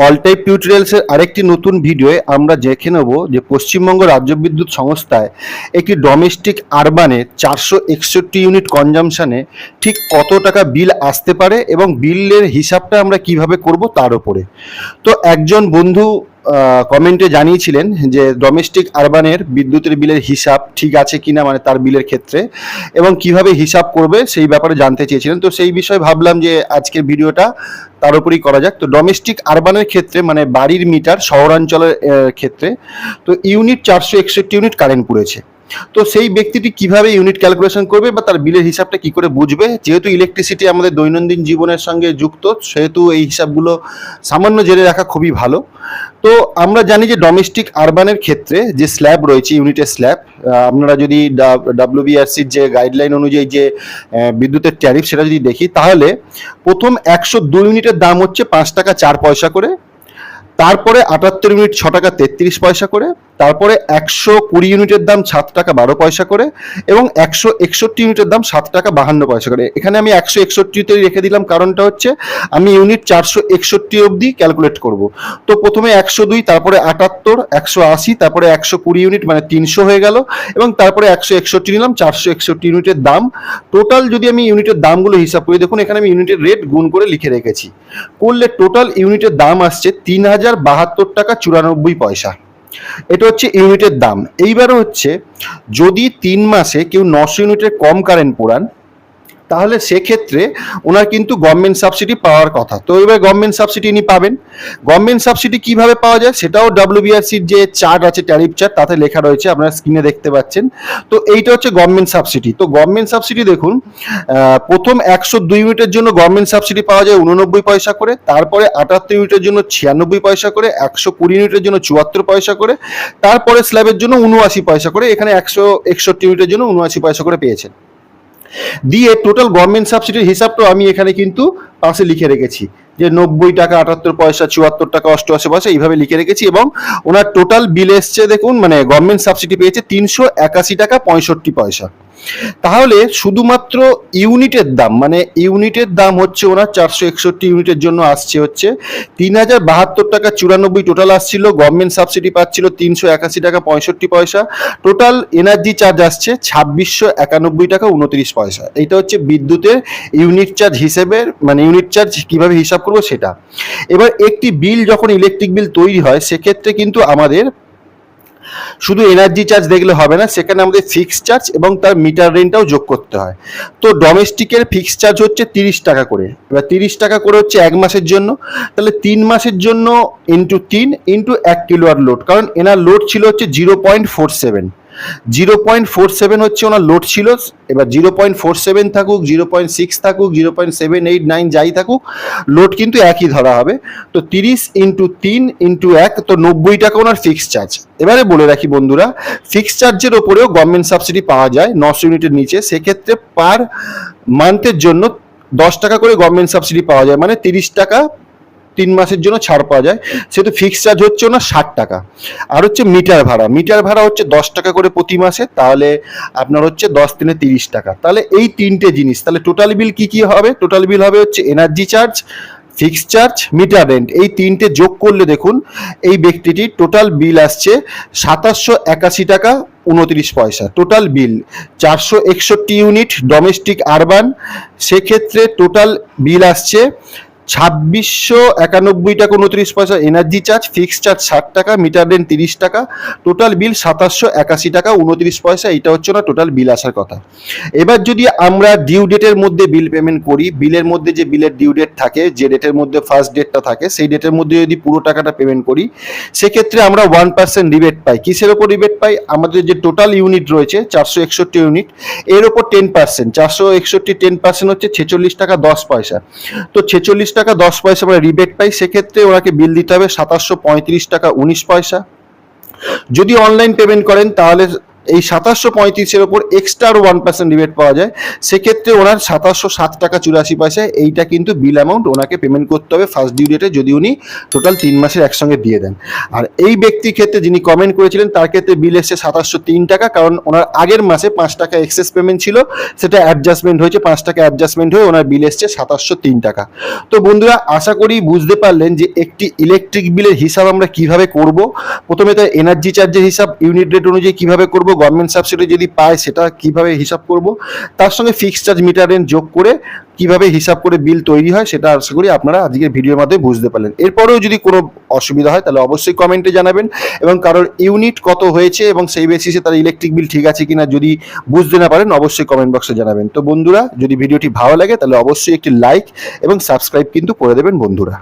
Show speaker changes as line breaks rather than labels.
All type টিউটোরিয়ালসের আরেকটি নতুন ভিডিওয়ে আমরা দেখে নেব যে পশ্চিমবঙ্গ রাজ্য বিদ্যুৎ সংস্থায় একটি ডোমেস্টিক আরবানে চারশো একষট্টি ইউনিট কনজামশানে ঠিক কত টাকা বিল আসতে পারে এবং বিলের হিসাবটা আমরা কীভাবে করব তার উপরে। তো একজন বন্ধু কমেন্টে জানিয়েছিলেন যে ডোমেস্টিক আরবানের বিদ্যুতের বিলের হিসাব ঠিক আছে কিনা মানে তার বিলের ক্ষেত্রে, এবং কীভাবে হিসাব করবে সেই ব্যাপারে জানতে চেয়েছিলেন। তো সেই বিষয়ে ভাবলাম যে আজকের ভিডিওটা তার উপরই করা যাক। তো ডোমেস্টিক আরবানের ক্ষেত্রে মানে বাড়ির মিটার শহরাঞ্চলের ক্ষেত্রে, তো ইউনিট চারশো একষট্টি ইউনিট কারেন্ট পুড়েছে। তো সেই ব্যক্তিটি কীভাবে ইউনিট ক্যালকুলেশন করবে বা তার বিলের হিসাবটা কি করে বুঝবে? যেহেতু ইলেকট্রিসিটি আমাদের দৈনন্দিন জীবনের সঙ্গে যুক্ত, সেহেতু এই হিসাবগুলো সামান্য জেনে রাখা খুবই ভালো। তো আমরা জানি যে ডোমেস্টিক আরবানের ক্ষেত্রে যে স্ল্যাব রয়েছে ইউনিটের স্ল্যাব আপনারা যদি ডাব্লিউবিআরসির যে গাইডলাইন অনুযায়ী যে বিদ্যুতের ট্যারিফ সেটা যদি দেখি, তাহলে প্রথম একশো দুই ইউনিটের দাম হচ্ছে পাঁচ টাকা চার পয়সা করে, তারপরে আটাত্তর ইউনিট ছ টাকা তেত্রিশ পয়সা করে তারপরে একশো কুড়ি ইউনিটের দাম সাত টাকা বারো পয়সা করে এবং একশো একষট্টি ইউনিটের দাম সাত টাকা বাহান্ন পয়সা করে। এখানে আমি একশো একষট্টিতে রেখে দিলাম, কারণটা হচ্ছে আমি ইউনিট চারশো একষট্টি অবধি ক্যালকুলেট করব। তো প্রথমে একশো দুই, তারপরে আটাত্তর, একশো আশি, তারপরে একশো কুড়ি ইউনিট মানে তিনশো হয়ে গেল, এবং তারপরে একশো একষট্টি নিলাম, চারশো একষট্টি ইউনিটের দাম। টোটাল যদি আমি ইউনিটের দামগুলো হিসাব করি, দেখুন এখানে আমি ইউনিটের রেট গুণ করে লিখে রেখেছি। করলে টোটাল ইউনিটের দাম আসছে তিন হাজার বাহাত্তর টাকা চুরানব্বই পয়সা। এটা হচ্ছে ইউনিটের দাম। এইবারও হচ্ছে যদি তিন মাসে কেউ নশো ইউনিটের কম কারেন্ট পোড়ান তাহলে সেক্ষেত্রে ওনার কিন্তু গভর্নমেন্ট সাবসিডি পাওয়ার কথা। তো এবার গভর্নমেন্ট সাবসিডি ইনি পাবেন। গভর্নমেন্ট সাবসিডি কীভাবে পাওয়া যায় সেটাও ডাব্লিউবিআরসির যে চার্ট আছে ট্যারিফ চার্ট তাতে লেখা রয়েছে, আপনারা স্ক্রিনে দেখতে পাচ্ছেন। তো এইটা হচ্ছে গভর্নমেন্ট সাবসিডি তো গভর্নমেন্ট সাবসিডি দেখুন প্রথম একশো দুই ইউনিটের জন্য গভর্নমেন্ট সাবসিডি পাওয়া যায় উননব্বই পয়সা করে, তারপরে আটাত্তর ইউনিটের জন্য ছিয়ানব্বই পয়সা করে, একশো কুড়ি ইউনিটের জন্য চুয়াত্তর পয়সা করে তারপরে স্ল্যাবের জন্য উনআশি পয়সা করে, এখানে একশো একষট্টি ইউনিটের জন্য উনআশি পয়সা করে পেয়েছেন। দিয়ে টোটাল গভর্নমেন্ট সাবসিডির হিসাবটাও আমি এখানে কিন্তু পাশে লিখে রেখেছি, যে নব্বই টাকা, আটাত্তর পয়সা, চুয়াত্তর টাকা, অষ্টআশি পয়সা এইভাবে লিখে রেখেছি এবং ওনার টোটাল বিল এসছে দেখুন মানে গভর্নমেন্ট সাবসিডি পেয়েছে তিনশো একাশি টাকা পঁয়ষট্টি পয়সা। তাহলে শুধুমাত্র ইউনিটের দাম মানে ইউনিটের দাম হচ্ছে ওনার চারশো একষট্টি ইউনিটের জন্য আসছে হচ্ছে তিন হাজার বাহাত্তর টাকা চুরানব্বই টোটাল আসছিল গভর্নমেন্ট সাবসিডি পাচ্ছিল তিনশো একাশি টাকা পঁয়ষট্টি পয়সা টোটাল এনার্জি চার্জ আসছে ছাব্বিশশো একানব্বই টাকা উনত্রিশ পয়সা। এটা হচ্ছে বিদ্যুতের ইউনিট চার্জ হিসেবে মানে ইউনিট চার্জ কীভাবে হিসাব করব সেটা। এবার একটি বিল যখন ইলেকট্রিক বিল তৈরি হয়, সেক্ষেত্রে কিন্তু আমাদের শুধু এনার্জি চার্জ দেখলে হবে না, সেখানে আমাদের ফিক্স চার্জ এবং তার মিটার রেন্টটাও যোগ করতে হয়। তো ডোমেস্টিকের ফিক্স চার্জ হচ্ছে তিরিশ টাকা করে। এবার তিরিশ টাকা করে হচ্ছে এক মাসের জন্য। তাহলে তিন মাসের জন্য ইন্টু তিন ইন্টু এক কিলোয়ার লোড কারণ এনার লোড ছিল হচ্ছে zero point four seven zero point four seven হচ্ছে ওনার লোড ছিল। এবার জিরো পয়েন্ট ফোর সেভেন থাকুক, জিরো পয়েন্ট সিক্স থাকুক, zero point seven eight nine যাই থাকুক লোড কিন্তু একই ধরা হবে। তো তিরিশ ইন্টু তিন ইন্টু এক, তো নব্বই টাকা ওনার ফিক্স চার্জ এবারে বলে রাখি বন্ধুরা ফিক্স চার্জের ওপরেও গভর্নমেন্ট সাবসিডি পাওয়া যায় নশো ইউনিটের নিচে। সেক্ষেত্রে পার মান্থের জন্য দশ টাকা করে গভর্নমেন্ট সাবসিডি পাওয়া যায়। মানে তিরিশ টাকা তিন মাসের জন্য ছাড় পাওয়া যায়, সেহেতু ফিক্সড চার্জ হচ্ছে না ষাট টাকা। আর হচ্ছে মিটার ভাড়া মিটার ভাড়া হচ্ছে দশ টাকা করে প্রতি মাসে, তাহলে আপনার হচ্ছে দশ দিনে তিরিশ টাকা। তাহলে এই তিনটে জিনিস, তাহলে টোটাল বিল কি কি হবে? টোটাল বিল হবে হচ্ছে energy charge fixed charge meter rent এই তিনটে যোগ করলে দেখুন, এই ব্যক্তিটি টোটাল বিল আসছে সাতাশশো একাশি টাকা উনত্রিশ পয়সা। টোটাল বিল চারশো একষট্টি ইউনিট ডোমেস্টিক আরবান সেক্ষেত্রে টোটাল বিল আসছে ছাব্বিশশো একানব্বই টাকা উনত্রিশ পয়সা এনার্জি চার্জ ফিক্সড চার্জ ষাট টাকা মিটার রেন্ট তিরিশ টাকা টোটাল বিল সাতাশশো একাশি টাকা, উনত্রিশ পয়সা এটা হচ্ছে না টোটাল বিল আসার কথা। এবার যদি আমরা ডিউ ডেটের মধ্যে বিল পেমেন্ট করি বিলের মধ্যে যে বিলের ডিউ ডেট থাকে, যে ডেটের মধ্যে ফার্স্ট ডেটটা থাকে, সেই ডেটের মধ্যে যদি পুরো টাকাটা পেমেন্ট করি, সেক্ষেত্রে আমরা ওয়ান পার্সেন্ট রিবেট পাই। কিসের ওপর রিবেট পাই? আমাদের যে টোটাল ইউনিট রয়েছে, চারশো একষট্টি ইউনিট এর ওপর টেন পার্সেন্ট চারশো একষট্টি টেন পার্সেন্ট হচ্ছে ছেচল্লিশ টাকা দশ পয়সা। তো ছেচল্লিশ টাকা দশ পয়সা আমরা রিবেট পাই, সেক্ষেত্রে ওনাকে বিল দিতে হবে সাতাশশো পঁয়ত্রিশ টাকা উনিশ পয়সা। যদি অনলাইন পেমেন্ট করেন, তাহলে এই সাতাশশো পঁয়ত্রিশের ওপর এক্সট্রা আরও ওয়ান পার্সেন্ট রিবেট পাওয়া যায়। সেক্ষেত্রে ওনার সাতাশশো সাত টাকা চুরাশি পয়সায় এইটা কিন্তু বিল অ্যামাউন্ট ওনাকে পেমেন্ট করতে হবে ফার্স্ট ডিউ ডেটে যদি উনি টোটাল তিন মাসের একসঙ্গে দিয়ে দেন। আর এই ব্যক্তির ক্ষেত্রে যিনি কমেন্ট করেছিলেন, তার ক্ষেত্রে বিল এসছে সাতাশশো তিন টাকা, কারণ ওনার আগের মাসে পাঁচ টাকা এক্সেস পেমেন্ট ছিল, সেটা অ্যাডজাস্টমেন্ট হয়েছে, পাঁচ টাকা অ্যাডজাস্টমেন্ট হয়ে ওনার বিল এসছে সাতাশশো তিন টাকা। তো বন্ধুরা, আশা করি বুঝতে পারলেন যে একটি ইলেকট্রিক বিলের হিসাব আমরা কীভাবে করব। প্রথমে তো এনার্জি চার্জের হিসাব ইউনিট রেট অনুযায়ী কীভাবে করব গভর্নমেন্ট সাবসিডি যদি পায়, সেটা কীভাবে হিসাব করব? তার সঙ্গে ফিক্সড চার্জ মিটার রেন্ট যোগ করে কীভাবে হিসাব করে বিল তৈরি হয়, সেটা আশা করি আপনারা আজকের ভিডিওর মাধ্যমে বুঝতে পারলেন। এরপরেও যদি কোনো অসুবিধা হয়, তাহলে অবশ্যই কমেন্টে জানাবেন এবং কারোর ইউনিট কত হয়েছে এবং সেই বেসিসে তার ইলেকট্রিক বিল ঠিক আছে কিনা যদি বুঝতে না পারেন, অবশ্যই কমেন্ট বক্সে জানাবেন। তো বন্ধুরা, যদি ভিডিওটি ভালো লাগে, তাহলে অবশ্যই একটি লাইক এবং সাবস্ক্রাইব কিন্তু করে দেবেন বন্ধুরা।